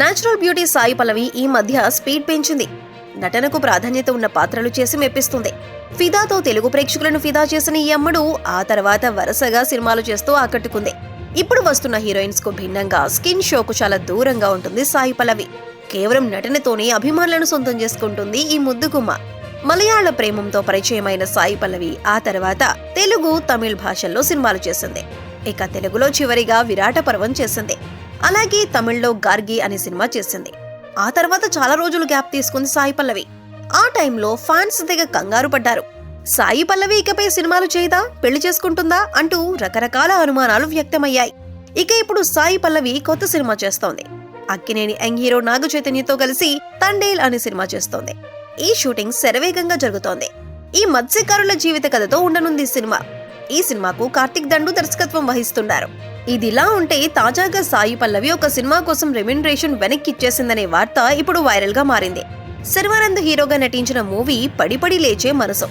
Natural beauty Sai Pallavi ఈ మధ్య speed పెంచింది. నటనకు ప్రాధాన్యత ఉన్న పాత్రలు చేసి మెప్పిస్తుంది. ఫిదాతో తెలుగు ప్రేక్షకులను ఫిదా చేసిన ఈ అమ్మడు ఆ తర్వాత వరుసగా సినిమాలు చేస్తూ ఆకట్టుకుంది. ఇప్పుడు వస్తున్న హీరోయిన్స్కు భిన్నంగా స్కిన్ షోకు చాలా దూరంగా ఉంటుంది సాయి పల్లవి. కేవలం నటనతోనే అభిమానులను సొంతం చేసుకుంటుంది ఈ ముద్దుగుమ్మ మలయాళ ప్రేమంతో పరిచయమైన సాయి పల్లవి ఆ తర్వాత తెలుగు తమిళ్ భాషల్లో సినిమాలు చేసింది. ఇక తెలుగులో చివరిగా విరాట పర్వం చేసింది. అలాగే తమిళ్ళో గార్గి అనే సినిమా చేసింది. ఆ తర్వాత చాలా రోజులు గ్యాప్ తీసుకుంది సాయి పల్లవి. ఆ టైంలో ఫ్యాన్స్ తెగ కంగారు పడ్డారు. సాయి పల్లవి ఇకపై సినిమాలు చేయదా పెళ్ళి చేసుకుంటుందా అంటూ రకరకాల అనుమానాలు వ్యక్తమయ్యాయి. ఇక ఇప్పుడు సాయి పల్లవి కొత్త సినిమా చేస్తోంది. అక్కినేని యంగ్ హీరో నాగ చైతన్యతో కలిసి తండేల్ అనే సినిమా చేస్తోంది. ఈ షూటింగ్ శరవేగంగా జరుగుతోంది. ఈ మత్స్యకారుల జీవిత కథతో ఉండనుంది ఈ సినిమా. ఈ సినిమాకు కార్తిక్ దండు దర్శకత్వం వహిస్తున్నారు ఇదిలా ఉంటే తాజాగా సాయి పల్లవి ఒక సినిమా కోసం రెమ్యునరేషన్ వెనక్కి ఇచ్చేసిందనే వార్త ఇప్పుడు వైరల్గా మారింది. శర్వానంద్ హీరోగా నటించిన మూవీ పడిపడి లేచే మనసు.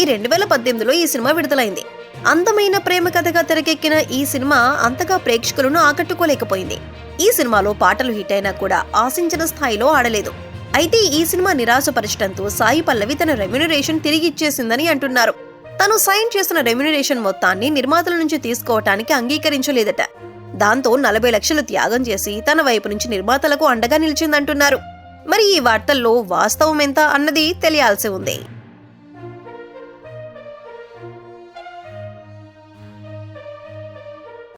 ఈ రెండు వేల పద్దెనిమిదిలో ఈ సినిమా విడుదలైంది. అందమైన ప్రేమ కథగా తెరకెక్కిన ఈ సినిమా అంతగా ప్రేక్షకులను ఆకట్టుకోలేకపోయింది. ఈ సినిమాలో పాటలు హిట్ అయినా కూడా ఆశించిన స్థాయిలో ఆడలేదు. అయితే ఈ సినిమా నిరాశపరచడంతో సాయి పల్లవి తన రెమ్యునరేషన్ తిరిగి ఇచ్చేసిందని అంటున్నారు. తను సైన్ చేసిన రెమ్యునరేషన్ మొత్తాన్ని నిర్మాతల నుంచి తీసుకోవటానికి అంగీకరించలేదట. దాంతో నలభై లక్షలు త్యాగం చేసి తన వైపు నుంచి నిర్మాతలకు అండగా నిలిచిందంటున్నారు. మరి ఈ వార్తల్లో వాస్తవం ఎంత అన్నది తెలియాల్సి ఉంది.